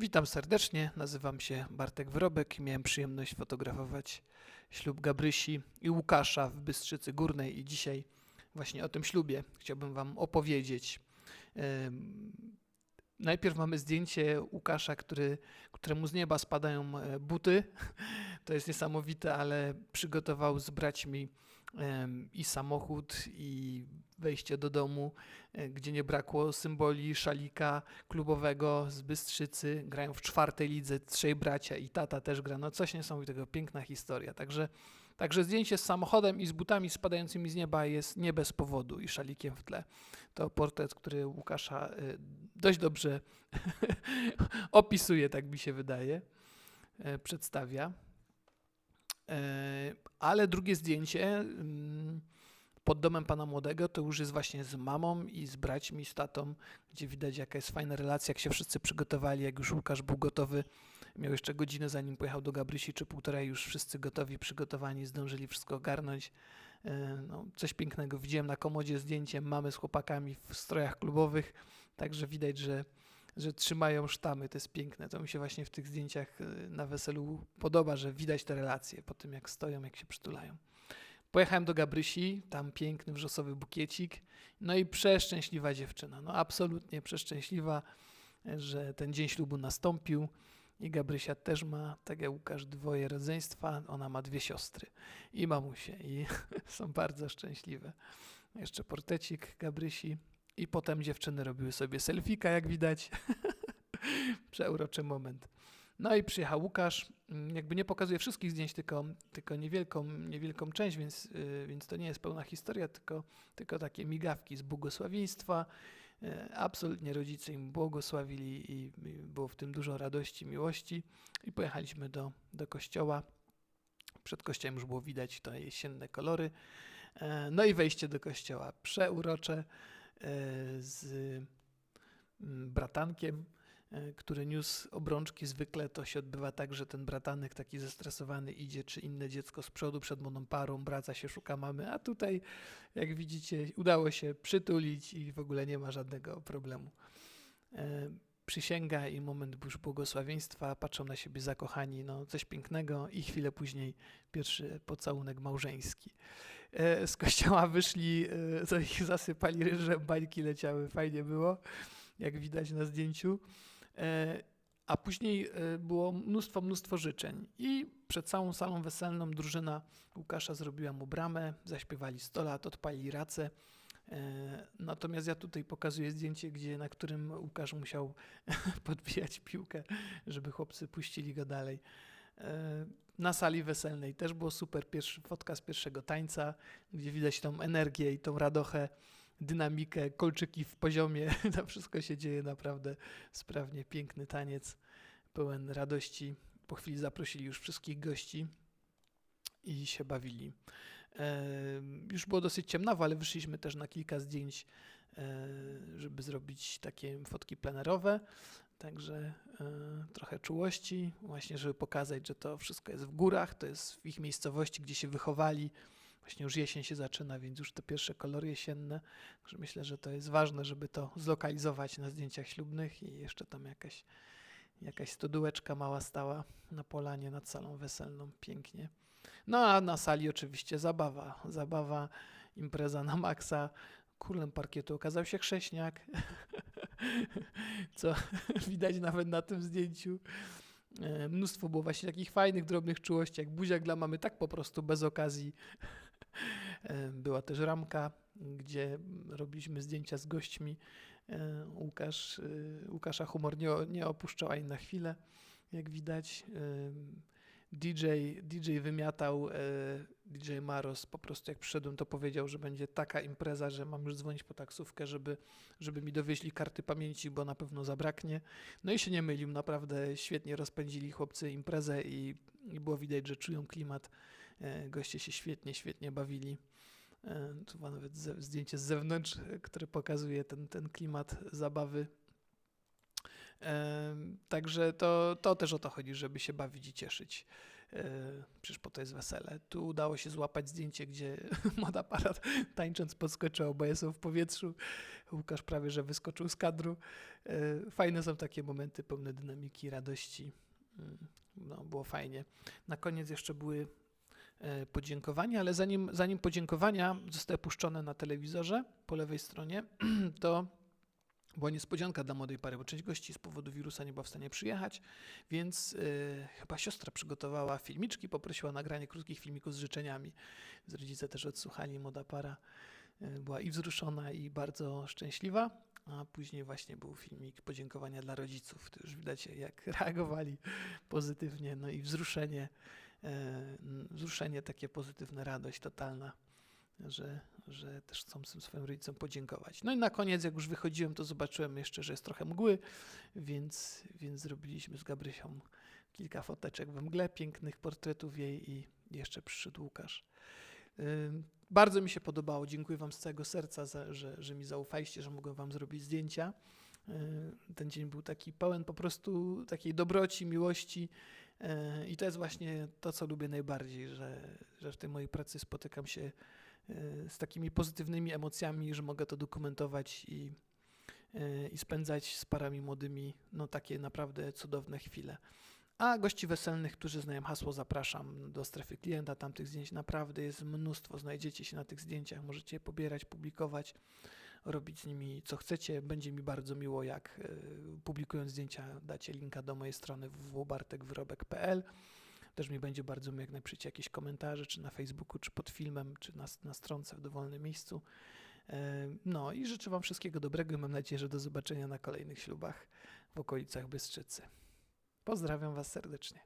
Witam serdecznie, nazywam się Bartek Wyrobek i miałem przyjemność fotografować ślub Gabrysi i Łukasza w Bystrzycy Górnej i dzisiaj właśnie o tym ślubie chciałbym Wam opowiedzieć. Najpierw mamy zdjęcie Łukasza, który, któremu z nieba spadają e, buty. To jest niesamowite, ale przygotował z braćmi i samochód, i wejście do domu, e, gdzie nie brakło symboli szalika klubowego z Bystrzycy. Grają w czwartej lidze trzej bracia i tata też gra. No coś niesamowitego, piękna historia. Także, także zdjęcie z samochodem i z butami spadającymi z nieba jest nie bez powodu i szalikiem w tle. To portret, który Łukasza y, dość dobrze opisuje, tak mi się wydaje, e, przedstawia. Ale drugie zdjęcie mm, pod domem pana młodego to już jest właśnie z mamą i z braćmi, z tatą, gdzie widać jaka jest fajna relacja, jak się wszyscy przygotowali, jak już Łukasz był gotowy. Miał jeszcze godzinę zanim pojechał do Gabrysi, czy półtorej, już wszyscy gotowi, przygotowani, zdążyli wszystko ogarnąć. E, No, coś pięknego. Widziałem na komodzie zdjęcie mamy z chłopakami w strojach klubowych, także widać, że, że trzymają sztamy. To jest piękne. To mi się właśnie w tych zdjęciach e, na weselu podoba, że widać te relacje po tym, jak stoją, jak się przytulają. Pojechałem do Gabrysi, tam piękny wrzosowy bukiecik, no i przeszczęśliwa dziewczyna. No absolutnie przeszczęśliwa, że ten dzień ślubu nastąpił. I Gabrysia też ma, tak jak Łukasz, dwoje rodzeństwa. Ona ma dwie siostry i mamusie i są bardzo szczęśliwe. Jeszcze portecik Gabrysi i potem dziewczyny robiły sobie selfika, jak widać. Przeuroczy moment. No i przyjechał Łukasz, mm, jakby nie pokazuje wszystkich zdjęć, tylko, tylko niewielką, niewielką część, więc, yy, więc to nie jest pełna historia, tylko, tylko takie migawki z błogosławieństwa. Yy, Absolutnie rodzice im błogosławili i, było w tym dużo radości, miłości. I pojechaliśmy do, do kościoła. Przed kościołem już było widać te jesienne kolory. E, No i wejście do kościoła przeurocze e, z mm, bratankiem, e, który niósł obrączki. Zwykle to się odbywa tak, że ten bratanek taki zestresowany idzie, czy inne dziecko z przodu przed młodą parą, braca się szuka mamy, a tutaj, jak widzicie, udało się przytulić i w ogóle nie ma żadnego problemu. E, Przysięga i moment już błogosławieństwa, patrzą na siebie zakochani, no coś pięknego i chwilę później pierwszy pocałunek małżeński. E, Z kościoła wyszli, e, to ich zasypali ryże, bańki leciały, fajnie było, jak widać na zdjęciu. E, A później e, było mnóstwo, mnóstwo życzeń. I przed całą salą weselną drużyna Łukasza zrobiła mu bramę, zaśpiewali 100 lat, odpalili racę. E, Natomiast ja tutaj pokazuję zdjęcie, gdzie, na którym Łukasz musiał podbijać piłkę, żeby chłopcy puścili go dalej. E, Na sali weselnej też było super, pierwszy, z pierwszego tańca, gdzie widać tą energię i tą radochę, dynamikę, kolczyki w poziomie, to wszystko się dzieje naprawdę sprawnie, piękny taniec, pełen radości. Po chwili zaprosili już wszystkich gości i się bawili. E, Już było dosyć ciemnawo, ale wyszliśmy też na kilka zdjęć, e, żeby zrobić takie fotki plenerowe. Także e, trochę czułości, właśnie, żeby pokazać, że to wszystko jest w górach, to jest w ich miejscowości, gdzie się wychowali. Właśnie już jesień się zaczyna, więc już te pierwsze kolory jesienne. Także myślę, że to jest ważne, żeby to zlokalizować na zdjęciach ślubnych i jeszcze tam jakaś, jakaś stodółeczka mała stała na polanie nad salą weselną. Pięknie. No a na sali oczywiście zabawa. Zabawa, impreza na maksa. Królem parkietu okazał się chrześniak, co widać nawet na tym zdjęciu. E, Mnóstwo było właśnie takich fajnych, drobnych czułości, jak buziak dla mamy, tak po prostu bez okazji. E, Była też ramka, gdzie robiliśmy zdjęcia z gośćmi. E, Łukasz, Łukasza humor nie, nie opuszczał ani na chwilę, jak widać. DJ, DJ wymiatał, e, DJ Maros po prostu jak przyszedłem to powiedział, że będzie taka impreza, że mam już dzwonić po taksówkę, żeby, żeby mi dowieźli karty pamięci, bo na pewno zabraknie. No i się nie mylił, naprawdę świetnie rozpędzili chłopcy imprezę i, i było widać, że czują klimat. E, Goście się świetnie, świetnie bawili. E, Tu ma nawet zdjęcie z zewnątrz, które pokazuje ten, ten klimat zabawy. Także to, to też o to chodzi, żeby się bawić i cieszyć. e, przecież po to jest wesele. Tu udało się złapać zdjęcie, gdzie młody aparat tańcząc podskoczył, oboje są w powietrzu. Łukasz prawie, że wyskoczył z kadru. E, Fajne są takie momenty pełne dynamiki, radości. Mm, No, było fajnie. Na koniec jeszcze były e, podziękowania, ale zanim, zanim podziękowania zostały puszczone na telewizorze po lewej stronie, to była niespodzianka dla młodej pary, bo część gości z powodu wirusa nie była w stanie przyjechać, więc e, chyba siostra przygotowała filmiczki, poprosiła o nagranie krótkich filmików z życzeniami. Więc rodzice też odsłuchali, młoda para e, była i wzruszona, i bardzo szczęśliwa. A później właśnie był filmik podziękowania dla rodziców. To już widać, jak reagowali pozytywnie, no i wzruszenie, n- wzruszenie takie pozytywne, radość totalna, że, że też chcą swoim rodzicom podziękować. No i na koniec, jak już wychodziłem, to zobaczyłem jeszcze, że jest trochę mgły, więc, więc zrobiliśmy z Gabrysią kilka foteczek we mgle, pięknych portretów jej i jeszcze przyszedł Łukasz. Bardzo mi się podobało. Dziękuję Wam z całego serca, za, że, że mi zaufaliście, że mogłem Wam zrobić zdjęcia. Ten dzień był taki pełen po prostu takiej dobroci, miłości. yy, I to jest właśnie to, co lubię najbardziej, że, że w tej mojej pracy spotykam się z takimi pozytywnymi emocjami, że mogę to dokumentować i, yy, i spędzać z parami młodymi no, takie naprawdę cudowne chwile. A gości weselnych, którzy znają hasło, zapraszam do strefy klienta. Tam tych zdjęć naprawdę jest mnóstwo. Znajdziecie się na tych zdjęciach, możecie je pobierać, publikować, robić z nimi co chcecie. Będzie mi bardzo miło, jak e, publikując zdjęcia dacie linka do mojej strony www.bartekwyrobek.pl. Też mi będzie bardzo miło, jak napiszecie jakieś komentarze, czy na Facebooku, czy pod filmem, czy na, na stronce w dowolnym miejscu. E, No i życzę Wam wszystkiego dobrego i mam nadzieję, że do zobaczenia na kolejnych ślubach w okolicach Bystrzycy. Pozdrawiam Was serdecznie.